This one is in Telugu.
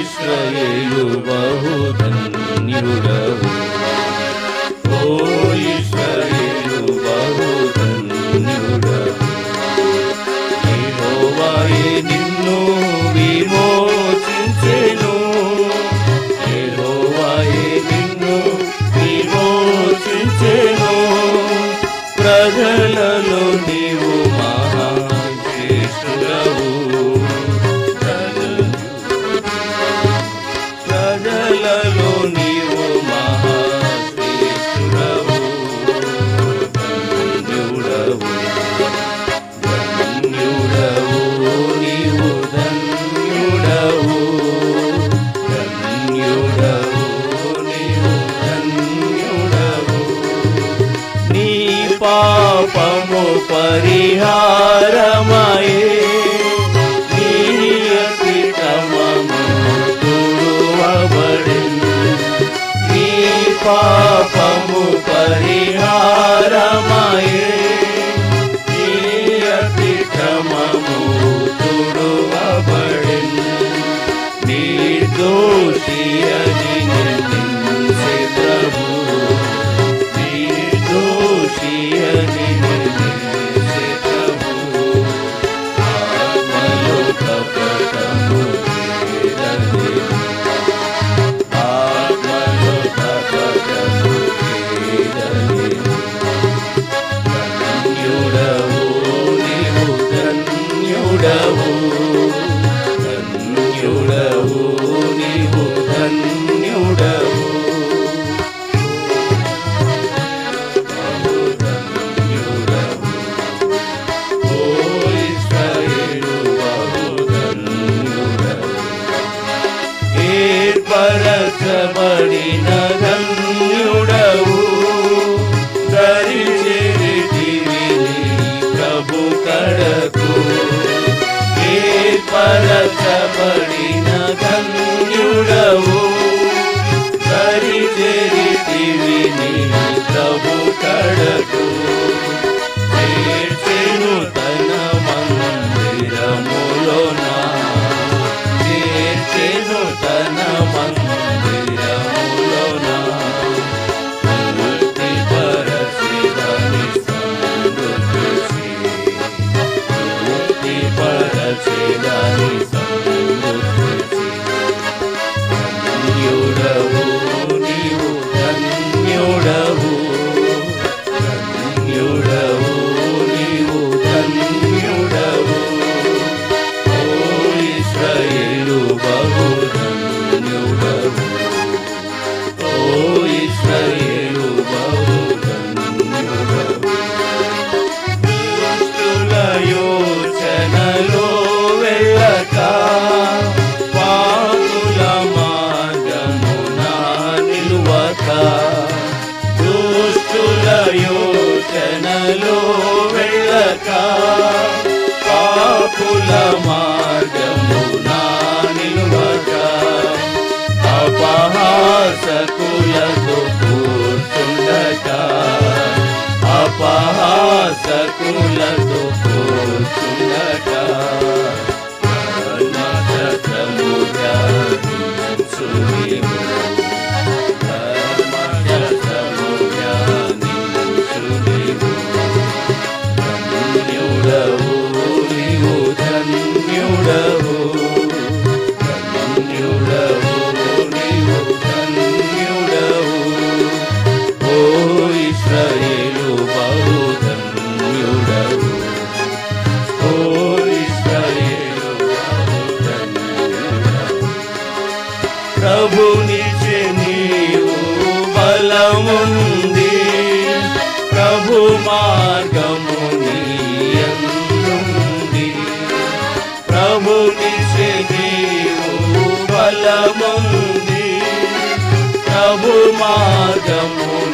ఇస్రయేలు బహుధన్యుడవు ఓ ఇస్రయేలు బహుధన్యుడవు యెహోవాయే నిన్ను విమోచించెను. యెహోవాయే నిన్ను విమోచించెను. ప్రజలలో నీవు పరిహారమయే. పాపము పరిహారమయే. అతిక్రమము తుడువబడి. నిర్దోషియ బలపరచబడిన ధన్యుడవు దరిచేటివిని ప్రభు కడకు పరచబడిన ధన్యుడవు దరిచేరి you love. Kuya మార్గముంది ప్రభు మార్గము ప్రభునిచే బలముంది. ప్రభు మార్గము